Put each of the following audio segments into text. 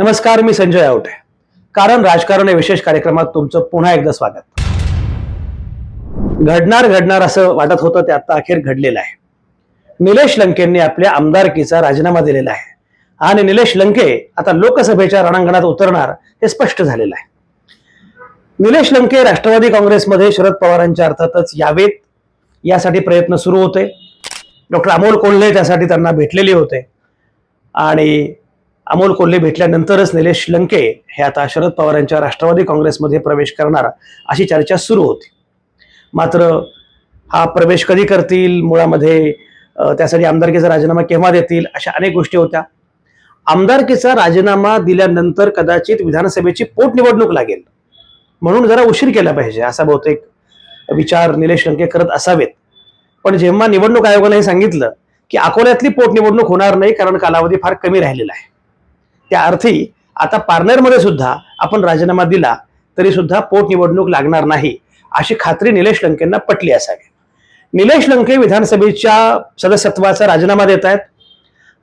नमस्कार मी संजय आवटे. कारण राजकारण या विशेष कार्यक्रमात तुमचं पुन्हा एकदा स्वागत. घडणार घडणार असं वाटत होतं ते आता अखेर घडलेलं आहे. निलेश लंकेंनी आपल्या आमदारकीचा राजीनामा दिलेला आहे. आणि निलेश लंके आता लोकसभेच्या रणांगणात उतरणार हे स्पष्ट झालेलं आहे. निलेश लंके राष्ट्रवादी काँग्रेसमध्ये शरद पवारांच्या अर्थातच यावेत यासाठी प्रयत्न सुरू होते. डॉक्टर अमोल कोल्हे त्यासाठी त्यांना भेटलेले होते. आणि अमोल कोल्हे भेटल्यानंतरच निलेश लंके हे आता शरद पवारांच्या राष्ट्रवादी काँग्रेसमध्ये प्रवेश करणार अशी चर्चा सुरू होती. मात्र हा प्रवेश कधी करतील मुळामध्ये त्यासाठी आमदारकीचा राजीनामा केव्हा देतील अशा अनेक गोष्टी होत्या. आमदारकीचा राजीनामा दिल्यानंतर कदाचित विधानसभेची पोटनिवडणूक लागेल. म्हणून जरा उशीर केला पाहिजे असा बहुतेक विचार निलेश लंके करत असावेत. पण जेव्हा निवडणूक आयोगाने हे सांगितलं की अकोल्यातली पोटनिवडणूक होणार नाही कारण कालावधी फार कमी राहिलेला आहे. त्या अर्थी आता पार्लरमध्ये सुद्धा आपण राजीनामा दिला तरी सुद्धा पोटनिवडणूक लागणार नाही अशी खात्री निलेश लंकेंना पटली असावी. निलेश लंके विधानसभेच्या सदस्यत्वाचा राजीनामा देत आहेत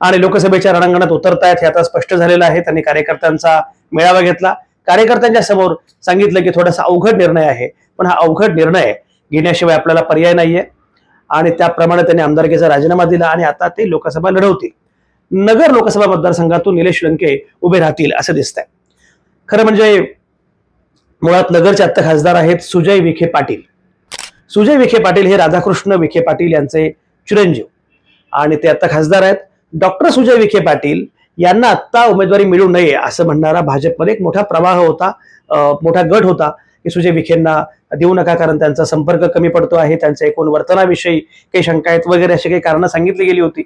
आणि लोकसभेच्या रणांगणात उतरतायत हे आता स्पष्ट झालेलं आहे. त्यांनी कार्यकर्त्यांचा मेळावा घेतला. कार्यकर्त्यांच्या समोर सांगितलं की थोडासा अवघड निर्णय आहे पण हा अवघड निर्णय घेण्याशिवाय आपल्याला पर्याय नाहीये. आणि त्याप्रमाणे त्यांनी आमदारकीचा राजीनामा दिला आणि आता ते लोकसभा लढवतील. नगर लोकसभा मतदारसंघातून निलेश लंके उभे राहतील असं दिसतंय. खरं म्हणजे मुळात नगरचे आत्ता खासदार आहेत सुजय विखे पाटील. सुजय विखे पाटील हे राधाकृष्ण विखे पाटील यांचे चिरंजीव. आणि ते आत्ता खासदार आहेत. डॉक्टर सुजय विखे पाटील यांना आत्ता उमेदवारी मिळू नये असं म्हणणारा भाजपमध्ये एक मोठा प्रवाह होता मोठा गट होता की सुजय विखेंना देऊ नका कारण त्यांचा संपर्क कमी पडतो आहे त्यांच्या एकूण वर्तनाविषयी काही शंका आहेत वगैरे अशी काही कारणं सांगितली गेली होती.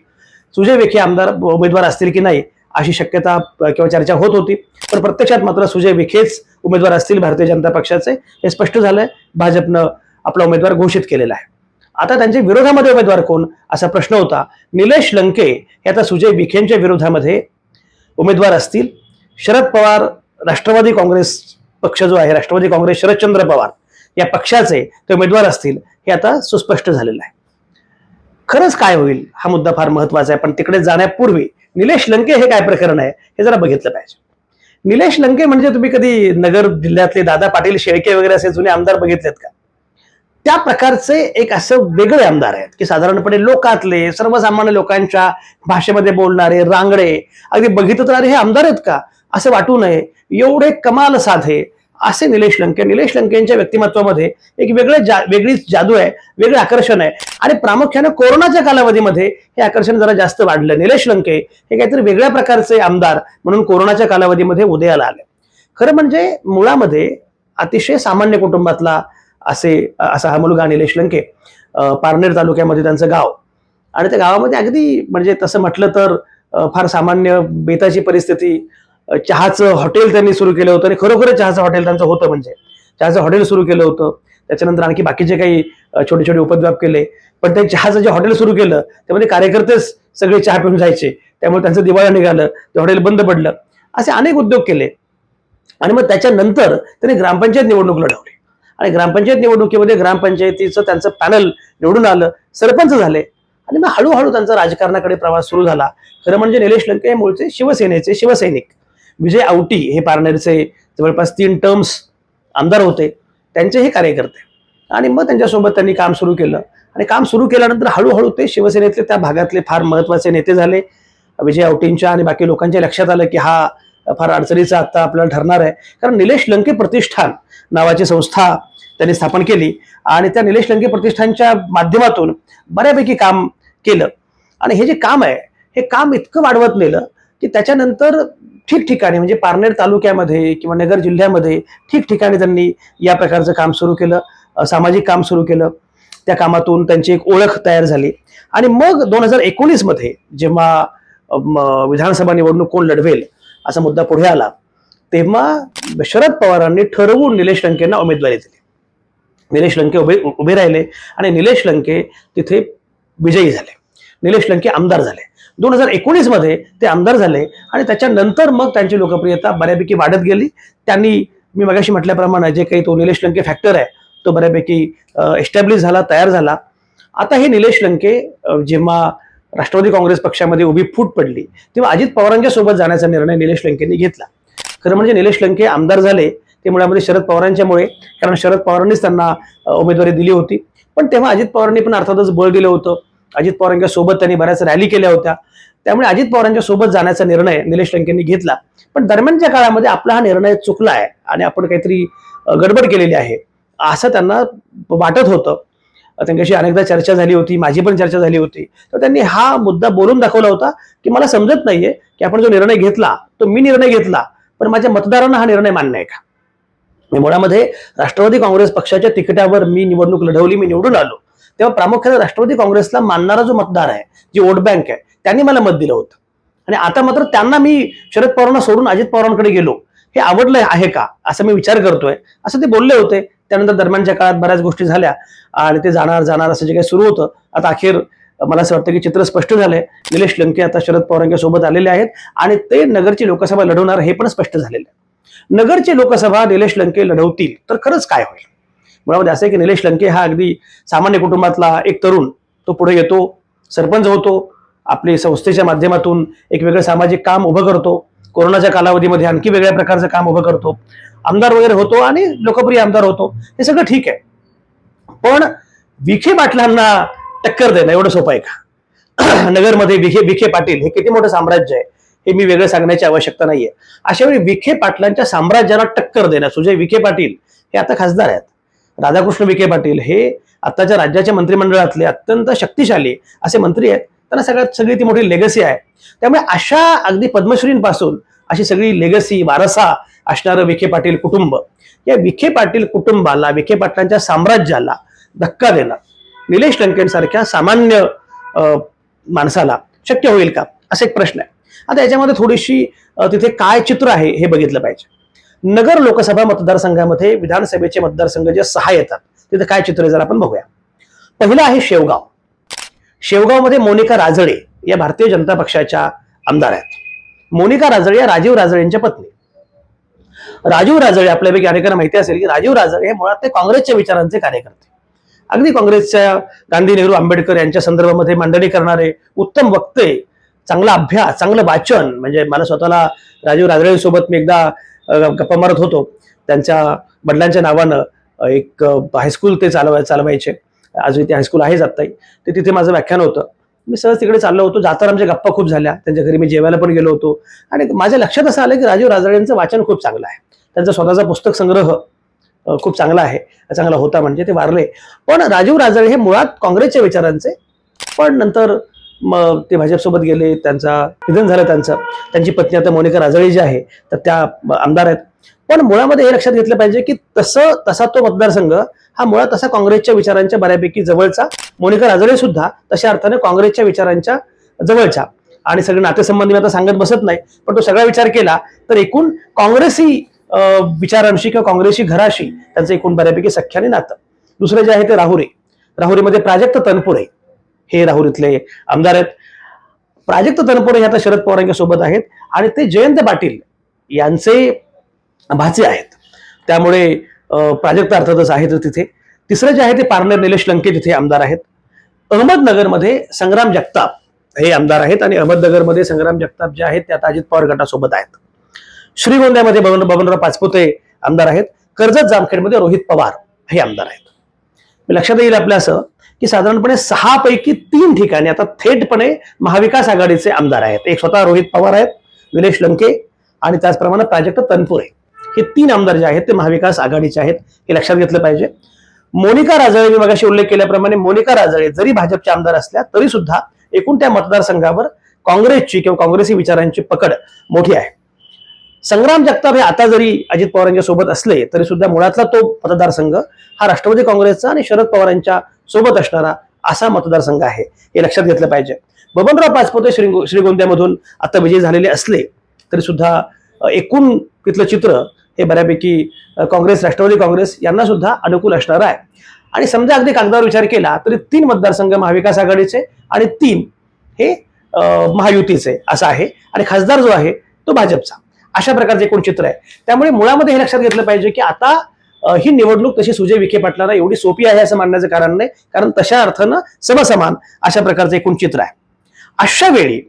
सुजय विखे आमदार उमेदवार असतील की नाही अशी शक्यता किंवा चर्चा होत होती. पण प्रत्यक्षात मात्र सुजय विखेच उमेदवार असतील भारतीय जनता पक्षाचे हे स्पष्ट झालंय. भाजपनं आपला उमेदवार घोषित केलेला आहे. आता त्यांच्या विरोधामध्ये उमेदवार कोण? असा प्रश्न होता. निलेश लंके हे आता सुजय विखेंच्या विरोधामध्ये उमेदवार असतील. शरद पवार राष्ट्रवादी काँग्रेस पक्ष जो आहे राष्ट्रवादी काँग्रेस शरदचंद्र पवार या पक्षाचे ते उमेदवार असतील हे आता सुस्पष्ट झालेलं आहे. खरंच काय होईल? हा मुद्दा फार महत्त्वाचा आहे. पण तिकडे जाण्यापूर्वी निलेश लंके हे काय प्रकरण आहे हे जरा बघितलं पाहिजे. निलेश लंके म्हणजे तुम्ही कधी नगर जिल्ह्यातले दादा पाटील शेळके वगैरे असे जुने आमदार बघितलेत का? त्या प्रकारचे एक असं वेगळे आमदार आहेत की साधारणपणे लोकातले सर्वसामान्य लोकांच्या भाषेमध्ये बोलणारे रांगडे अगदी बघितलं तर अरे हे आमदार आहेत का? असं वाटू नये. एवढे कमाल साधे असे निलेश लंके. निलेश लंकेंच्या व्यक्तिमत्वामध्ये एक वेगळे जा वेगळीच जादू आहे वेगळे आकर्षण आहे. आणि प्रामुख्याने कोरोनाच्या कालावधीमध्ये हे आकर्षण जरा जास्त वाढलं. निलेश लंके हे काहीतरी वेगळ्या प्रकारचे आमदार म्हणून कोरोनाच्या कालावधीमध्ये उदयाला आले. खरं म्हणजे मुळामध्ये अतिशय सामान्य कुटुंबातला असे असा हा मुलगा निलेश लंके पारनेर तालुक्यामध्ये त्यांचं गाव. आणि त्या गावामध्ये अगदी म्हणजे तसं म्हटलं तर फार सामान्य बेताची परिस्थिती चहाचं हॉटेल त्यांनी सुरू केलं होतं आणि खरोखर चहाचं हॉटेल त्यांचं होतं म्हणजे. चहाचं हॉटेल सुरू केलं होतं. त्याच्यानंतर आणखी बाकीचे काही छोटे छोटे उपद्व्याप केले. पण ते चहाचं जे हॉटेल सुरू केलं त्यामध्ये कार्यकर्तेच सगळे चहा पिऊन जायचे. त्यामुळे त्यांचं दिवाळा निघालं ते हॉटेल बंद पडलं. असे अनेक उद्योग केले. आणि मग त्याच्यानंतर त्यांनी ग्रामपंचायत निवडणूक लढवली. आणि ग्रामपंचायत निवडणुकीमध्ये ग्रामपंचायतीचं त्यांचं पॅनल निवडून आलं सरपंच झाले. आणि मग हळूहळू त्यांचा राजकारणाकडे प्रवास सुरू झाला. खरं म्हणजे निलेश लंके हे मूळचे शिवसेनेचे शिवसैनिक. विजय आवटी हे पारनेरचे जवळपास तीन टर्म्स आमदार होते. त्यांचे हे कार्यकर्ते. आणि मग त्यांच्यासोबत त्यांनी काम सुरू केलं. आणि काम सुरू केल्यानंतर हळूहळू ते शिवसेनेतले त्या भागातले फार महत्त्वाचे नेते झाले. विजय आवटींच्या आणि बाकी लोकांच्या लक्षात आलं की हा फार अडचणीचा आत्ता आपल्याला ठरणार आहे. कारण निलेश लंके प्रतिष्ठान नावाची संस्था त्यांनी स्थापन केली. आणि त्या निलेश लंके प्रतिष्ठानच्या माध्यमातून बऱ्यापैकी काम केलं. आणि हे जे काम आहे हे काम इतकं वाढवत नेलं की त्याच्यानंतर ठिकठिकाणी म्हणजे पारनेर तालुक्यामध्ये किंवा नगर जिल्ह्यामध्ये ठिकठिकाणी त्यांनी या प्रकारचं काम सुरू केलं सामाजिक काम सुरू केलं. त्या कामातून त्यांची एक ओळख तयार झाली. आणि मग दोन हजार एकोणीसमध्ये जेव्हा म, विधानसभा निवडणूक कोण लढवेल असा मुद्दा पुढे आला तेव्हा शरद पवारांनी ठरवून निलेश लंकेंना उमेदवारी दिली. निलेश लंके उभे उभे राहिले आणि निलेश लंके तिथे विजयी झाले. निलेश लंके आमदार झाले. दोन हजार एकोणीसमध्ये ते आमदार झाले आणि त्याच्यानंतर मग त्यांची लोकप्रियता बऱ्यापैकी वाढत गेली. त्यांनी मी मगाशी म्हटल्याप्रमाणे जे काही तो निलेश लंके फॅक्टर आहे तो बऱ्यापैकी एस्टॅब्लिश झाला तयार झाला. आता हे निलेश लंके जेव्हा राष्ट्रवादी काँग्रेस पक्षामध्ये उभी फूट पडली तेव्हा अजित पवारांच्या सोबत जाण्याचा निर्णय निलेश लंकेंनी घेतला. खरं म्हणजे निलेश लंके आमदार झाले ते मुळामध्ये शरद पवारांच्यामुळे कारण शरद पवारांनीच त्यांना उमेदवारी दिली होती. पण तेव्हा अजित पवारांनी पण अर्थातच बळ दिलं होतं. अजित पवारांच्या सोबत त्यांनी बऱ्याच रॅली केल्या होत्या. त्यामुळे अजित पवारांच्या सोबत जाण्याचा निर्णय निलेश लंकेंनी घेतला. पण दरम्यानच्या काळामध्ये आपला हा निर्णय चुकला आहे आणि आपण काहीतरी गडबड केलेली आहे असं त्यांना वाटत होतं. त्यांच्याशी अनेकदा चर्चा झाली होती माझी पण चर्चा झाली होती. तर त्यांनी हा मुद्दा बोलून दाखवला होता की मला समजत नाहीये की आपण जो निर्णय घेतला तो मी निर्णय घेतला पण माझ्या मतदारांना हा निर्णय मान्य आहे का? मुळामध्ये राष्ट्रवादी काँग्रेस पक्षाच्या तिकिटावर मी निवडणूक लढवली मी निवडून आलो. तेव्हा प्रामुख्याने राष्ट्रवादी काँग्रेसला मानणारा जो मतदार आहे जी वोट बँक आहे त्यांनी मला मत दिलं होतं. आणि आता मात्र त्यांना मी शरद पवारांना सोडून अजित पवारांकडे गेलो. हे आवडलं आहे का? असं मी विचार करतोय. असं ते बोलले होते. त्यानंतर दरम्यानच्या काळात बऱ्याच गोष्टी झाल्या आणि ते जाणार जाणार असं जे काही सुरू होतं आता अखेर मला असं वाटतं की चित्र स्पष्ट झालंय. निलेश लंके आता शरद पवारांच्या सोबत आलेले आहेत आणि ते नगरची लोकसभा लढवणार हे पण स्पष्ट झालेलं आहे. नगरची लोकसभा निलेश लंके लढवतील तर खरंच काय होईल? मुळामध्ये असं आहे की निलेश लंके हा अगदी सामान्य कुटुंबातला एक तरुण. तो पुढे येतो सरपंच होतो आपली संस्थेच्या माध्यमातून एक वेगळं सामाजिक काम उभं करतो. कोरोनाच्या कालावधीमध्ये आणखी वेगळ्या प्रकारचं काम उभं करतो. आमदार वगैरे होतो आणि लोकप्रिय आमदार होतो. हे सगळं ठीक आहे. पण विखे पाटलांना टक्कर देणं एवढं सोपं आहे का? नगरमध्ये विखे विखे पाटील हे किती मोठं साम्राज्य आहे हे मी वेगळं सांगण्याची आवश्यकता नाहीये. अशा वेळी विखे पाटलांच्या साम्राज्याला टक्कर देणं सुजय विखे पाटील हे आता खासदार आहेत. राधाकृष्ण विखे पाटील हे आताच्या राज्याच्या मंत्रिमंडळातले अत्यंत शक्तिशाली असे मंत्री आहेत. त्यांना सगळ्यात सगळी ती मोठी लेगसी आहे. त्यामुळे अशा अगदी पद्मश्रींपासून अशी सगळी लेगसी वारसा असणारं विखे पाटील कुटुंब या विखे पाटील कुटुंबाला विखे पाटलांच्या साम्राज्याला धक्का देणं निलेश लंकेंसारख्या सामान्य माणसाला शक्य होईल का? असा एक प्रश्न आहे. आता याच्यामध्ये थोडीशी तिथे काय चित्र आहे हे बघितलं पाहिजे. नगर लोकसभा मतदारसंघामध्ये विधानसभेचे मतदारसंघ जे सहा येतात तिथे काय चित्र जर आपण बघूया. पहिलं आहे शेवगाव. शेवगावमध्ये मोनिका राजळे या भारतीय जनता पक्षाच्या आमदार आहेत. मोनिका राजळे या राजीव राजळेंच्या पत्नी. राजीव राजळे आपल्यापैकी अनेकांना माहिती असेल की राजीव राजळे हे मुळात ते काँग्रेसच्या विचारांचे कार्यकर्ते. अगदी काँग्रेसच्या गांधी नेहरू आंबेडकर यांच्या संदर्भामध्ये मांडणी करणारे उत्तम वक्ते चांगला अभ्यास चांगलं वाचन म्हणजे मला स्वतःला राजीव राजळेंसोबत मी एकदा गप्पा मारत होतो. त्यांच्या वडिलांच्या नावानं एक हायस्कूल ते चालवाय चालवायचे. आजही ते हायस्कूल आहेच आत्ताही ते तिथे माझं व्याख्यान होतं. मी सहज तिकडे चाललो होतो. जाताना आमच्या गप्पा खूप झाल्या. त्यांच्या घरी मी जेवायला पण गेलो होतो. आणि माझ्या लक्षात असं आलं की राजीव राजळेंचं वाचन खूप चांगलं आहे. त्यांचा स्वतःचा पुस्तक संग्रह खूप चांगला आहे. चांगला होता म्हणजे ते वारले. पण राजीव राजळे हे मुळात काँग्रेसच्या विचारांचे. पण नंतर मग ते भाजपसोबत गेले त्यांचा निधन झालं त्यांचं. त्यांची पत्नी आता मोनिका राजळे जी आहे तर त्या आमदार आहेत. पण मुळामध्ये हे लक्षात घेतलं पाहिजे की तसं तसा तो मतदारसंघ हा मुळात तसा काँग्रेसच्या विचारांच्या बऱ्यापैकी जवळचा मोनिका राजळे सुद्धा तशा अर्थाने काँग्रेसच्या विचारांच्या जवळच्या आणि सगळे नातेसंबंधी मी आता सांगत बसत नाही पण तो सगळा विचार केला तर एकूण काँग्रेसी विचारांशी किंवा काँग्रेसी घराशी त्यांचं एकूण बऱ्यापैकी सख्याने नातं. दुसरं जे आहे ते राहुरी. राहुरीमध्ये प्राजक्त तनपुरे. हे राहुल इथले आमदार आहेत. प्राजक्त तनपुरे हे आता शरद पवार सोबत आहेत आणि ते जयंत पाटील यांचे भाचे आहेत. त्यामुळे प्राजक्त अर्थातच आहेत तिथे. तिसरं जे आहे ते पारनेर निलेश लंके तिथे आमदार आहेत. अहमदनगरमध्ये संग्राम जगताप हे आमदार आहेत आणि अहमदनगरमध्ये संग्राम जगताप जे आहेत ते आता अजित पवार गटासोबत आहेत. श्रीगोंद्यामध्ये बबन बबनराव पाचपुते आमदार आहेत. कर्जत जामखेडमध्ये रोहित पवार हे आमदार आहेत. लक्षात येईल आपल्या असं की साधारणपणे सहा पैकी तीन ठिकाणी आता थेटपणे महाविकास आघाडीचे आमदार आहेत. एक स्वतः रोहित पवार आहेत विलेश लंके आणि त्याचप्रमाणे प्राजक्त तनपुरे. हे तीन आमदार जे आहेत ते महाविकास आघाडीचे आहेत हे लक्षात घेतलं पाहिजे. मोनिका राजळे मी मगाशी उल्लेख केल्याप्रमाणे मोनिका राजळे जरी भाजपचे आमदार असल्या तरी सुद्धा एकूण त्या मतदारसंघावर काँग्रेसची किंवा काँग्रेसी विचारांची पकड मोठी आहे. संग्राम जगताप हे आता जरी अजित पवारांच्या सोबत असले तरी सुद्धा मुळातला तो मतदारसंघ हा राष्ट्रवादी काँग्रेसचा आणि शरद पवारांच्या सोबत असणारा असा मतदारसंघ आहे. हे लक्षात घेतलं पाहिजे. बबनराव पाचपोते श्री श्रीगोंद्यामधून आता विजयी झालेले असले तरी सुद्धा एकूण तिथलं चित्र हे बऱ्यापैकी काँग्रेस राष्ट्रवादी काँग्रेस यांना सुद्धा अनुकूल असणार आहे. आणि समजा अगदी कागदावर विचार केला तरी तीन मतदारसंघ महाविकास आघाडीचे आणि तीन हे महायुतीचे असं आहे. आणि खासदार जो आहे तो भाजपचा. अशा प्रकारचे एकूण चित्र आहे. त्यामुळे मुळामध्ये हे लक्षात घेतलं पाहिजे की आता ही निवडणूक तशी सुजय विखे पाटलांना एवढी सोपी आहे असं मानण्याचं कारण नाही. कारण तशा अर्थानं समसमान अशा प्रकारचं एकूण चित्र आहे. अशा वेळी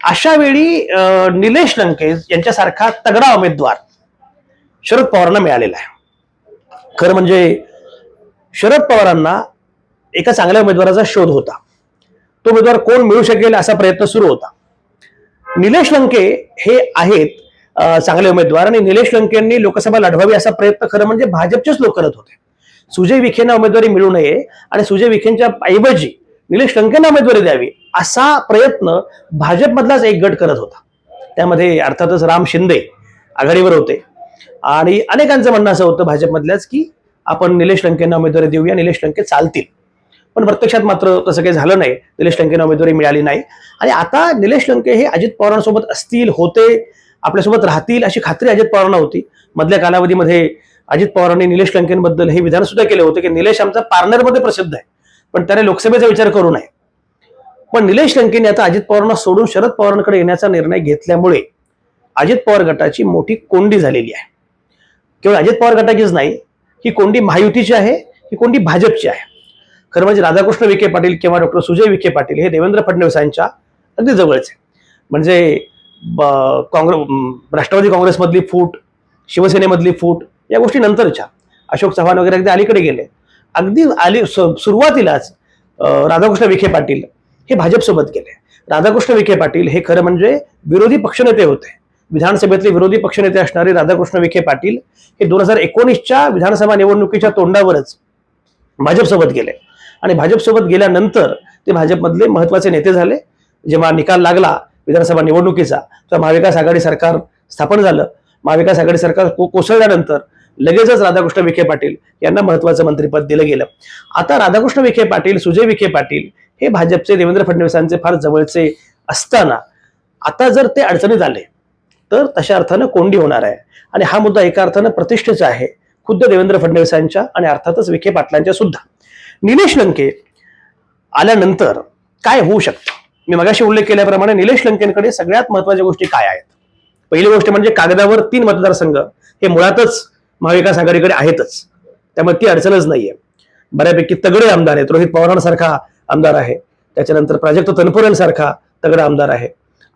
अशा वेळी निलेश लंकेश यांच्यासारखा तगडा उमेदवार शरद पवारांना मिळालेला आहे. खरं म्हणजे शरद पवारांना एका चांगल्या उमेदवाराचा शोध होता. तो उमेदवार कोण मिळू शकेल असा प्रयत्न सुरू होता. निलेश लंके हे आहेत चांगले उमेदवार. आणि निलेश लंकेंनी लोकसभा लढवावी असा प्रयत्न खरं म्हणजे भाजपचेच लोक करत होते. सुजय विखेंना उमेदवारी मिळू नये आणि सुजय विखेंच्या ऐवजी निलेश लंकेंना उमेदवारी द्यावी असा प्रयत्न भाजपमधलाच एक गट करत होता. त्यामध्ये अर्थातच राम शिंदे आघाडीवर होते. आणि अनेकांचं म्हणणं असं होतं भाजपमधल्याच की आपण निलेश लंकेंना उमेदवारी देऊया निलेश लंके चालतील. पण प्रत्यक्षात मात्र तसं काही झालं नाही. निलेश लंकेंना उमेदवारी मिळाली नाही. आणि आता निलेश लंके हे अजित पवारांसोबत असतील होते आपल्यासोबत राहतील अशी खात्री अजित पवारांना होती. मधल्या कालावधीमध्ये अजित पवारांनी निलेश लंकेंबद्दल हे विधान सुद्धा केले होते की निलेश आमचा पार्लरमध्ये प्रसिद्ध आहे पण त्याने लोकसभेचा विचार करू नये. पण निलेश लंकेने आता अजित पवारांना सोडून शरद पवारांकडे येण्याचा निर्णय घेतल्यामुळे अजित पवार गटाची मोठी कोंडी झालेली आहे. केवळ अजित पवार गटाचीच नाही ही कोंडी महायुतीची आहे ही कोंडी भाजपची आहे. खरं म्हणजे राधाकृष्ण विखे पाटील किंवा डॉक्टर सुजय विखे पाटील हे देवेंद्र फडणवीसांच्या अगदी जवळचे. म्हणजे काँग्रेस राष्ट्रवादी काँग्रेसमधली फूट शिवसेनेमधली फूट या गोष्टी नंतरच्या. अशोक चव्हाण वगैरे अगदी अलीकडे गेले. अगदी आली सुरुवातीलाच राधाकृष्ण विखे पाटील हे भाजपसोबत गेले. राधाकृष्ण विखे पाटील हे खरं म्हणजे विरोधी पक्षनेते होते. विधानसभेतले विरोधी पक्षनेते असणारे राधाकृष्ण विखे पाटील हे दोन हजार एकोणीसच्या विधानसभा निवडणुकीच्या तोंडावरच भाजपसोबत गेले. आणि भाजपसोबत गेल्यानंतर ते भाजपमधले महत्त्वाचे नेते झाले. जेव्हा निकाल लागला विधानसभा निवडणुकीचा. तर महाविकास आघाडी सरकार स्थापन झालं. महाविकास आघाडी सरकार को- कोसळल्यानंतर लगेचच राधाकृष्ण विखे पाटील यांना महत्वाचं मंत्रिपद दिलं गेलं. आता राधाकृष्ण विखे पाटील सुजय विखे पाटील हे भाजपचे देवेंद्र फडणवीसांचे फार जवळचे असताना आता जर ते अडचणीत आले तर तशा अर्थानं कोंडी होणार आहे. आणि हा मुद्दा एका अर्थानं प्रतिष्ठेचा आहे. खुद्द देवेंद्र फडणवीसांच्या आणि अर्थातच विखे पाटलांच्या सुद्धा. निलेश लंके आल्यानंतर काय होऊ शकतं? मी मगाशी उल्लेख केल्याप्रमाणे निलेश लंकेंकडे सगळ्यात महत्त्वाच्या गोष्टी काय आहेत? पहिली गोष्ट म्हणजे कागदावर तीन मतदारसंघ हे मुळातच महाविकास आघाडीकडे आहेतच. त्यामुळे ती अडचणच नाहीये. बऱ्यापैकी तगडे आमदार आहेत. रोहित पवारांसारखा आमदार आहे. त्याच्यानंतर प्राजक्त तनपुरेंसारखा तगडा आमदार आहे.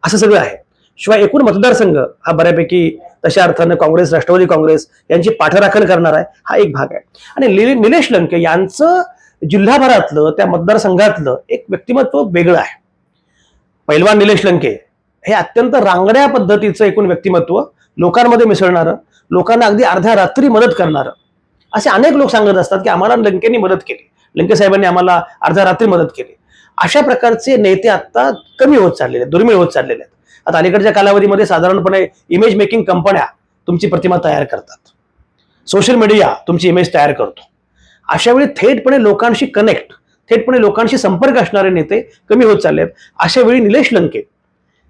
असं सगळं आहे. शिवाय एकूण मतदारसंघ हा बऱ्यापैकी तशा अर्थानं काँग्रेस राष्ट्रवादी काँग्रेस यांची पाठराखण करणार आहे हा एक भाग आहे. आणि निलेश लंके यांचं जिल्हाभरातलं त्या मतदारसंघातलं एक व्यक्तिमत्व वेगळं आहे. पैलवान निलेश लंके. हे अत्यंत रांगड्या पद्धतीचं एकूण व्यक्तिमत्व लोकांमध्ये मिसळणारं लोकांना अगदी अर्ध्या रात्री मदत करणारं. असे अनेक लोक सांगत असतात की आम्हाला लंकेनी मदत केली. लंके साहेबांनी आम्हाला अर्ध्या रात्री मदत केली. अशा प्रकारचे नेते आता कमी होत चाललेले आहेत दुर्मिळ होत चाललेले आहेत. आता अलीकडच्या कालावधीमध्ये साधारणपणे इमेज मेकिंग कंपन्या तुमची प्रतिमा तयार करतात. सोशल मीडिया तुमची इमेज तयार करतो. अशा वेळी थेटपणे लोकांशी कनेक्ट थेटपणे लोकांशी संपर्क असणारे नेते कमी होत चालले आहेत. अशा वेळी निलेश लंके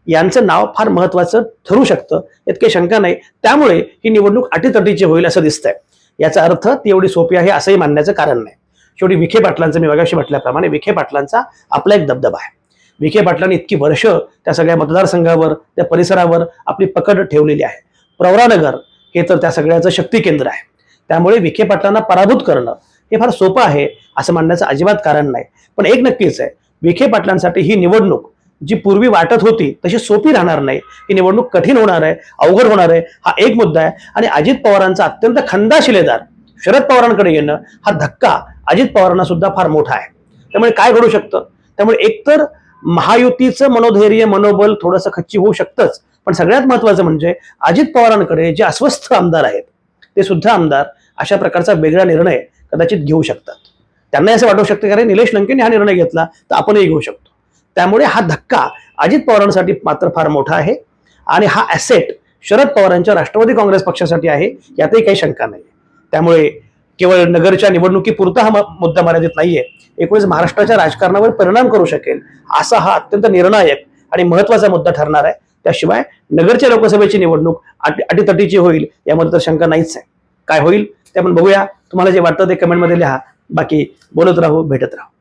यांचं नाव फार महत्वाचं ठरू शकतं यात काही शंका नाही. त्यामुळे ही निवडणूक अटीतटीची होईल असं दिसतंय. याचा अर्थ ती एवढी सोपी आहे असंही मानण्याचं कारण नाही. शेवटी विखे पाटलांचं मी मगाशी म्हटल्याप्रमाणे विखे पाटलांचा आपला एक दबदबा आहे. विखे पाटलांनी इतकी वर्ष त्या सगळ्या मतदारसंघावर त्या परिसरावर आपली पकड ठेवलेली आहे. प्रवरानगर हे तर त्या सगळ्याचं शक्ती केंद्र आहे. त्यामुळे विखे पाटलांना पराभूत करणं हे फार सोपं आहे असं म्हणण्याचं अजिबात कारण नाही. पण एक नक्कीच आहे विखे पाटलांसाठी ही निवडणूक जी पूर्वी वाटत होती तशी सोपी राहणार नाही. ही निवडणूक कठीण होणार आहे अवघड होणार आहे हा एक मुद्दा आहे. आणि अजित पवारांचा अत्यंत खंदा शिलेदार शरद पवारांकडे येणं हा धक्का अजित पवारांना सुद्धा फार मोठा आहे. त्यामुळे काय घडू शकतं? त्यामुळे एकतर महायुतीचं मनोधैर्य मनोबल थोडंसं खच्ची होऊ शकतंच. पण सगळ्यात महत्वाचं म्हणजे अजित पवारांकडे जे अस्वस्थ आमदार आहेत ते सुद्धा आमदार अशा प्रकारचा वेगळा निर्णय कदाचित घेऊ शकतात. त्यांना असं वाटू शकतं की अरे निलेश लंकेने हा निर्णय घेतला तर आपणही घेऊ शकतो. त्यामुळे हा धक्का अजित पवारांसाठी मात्र फार मोठा आहे. आणि हा ॲसेट शरद पवारांच्या राष्ट्रवादी काँग्रेस पक्षासाठी आहे यातही काही शंका नाही त्यामुळे केवळ नगरच्या निवडणुकीपुरता हा मुद्दा मर्यादित नाहीये. एकूणच महाराष्ट्राच्या राजकारणावर परिणाम करू शकेल असा हा अत्यंत निर्णायक आणि महत्त्वाचा मुद्दा ठरणार आहे. त्याशिवाय नगरच्या लोकसभेची निवडणूक अटीतटीची होईल यामध्ये तर शंका नाहीच आहे. काय होईल ते आपण बघूया. तुम्हाला जे वाटतं ते कमेंटमध्ये लिहा. बाकी बोलत राहू भेटत राहू.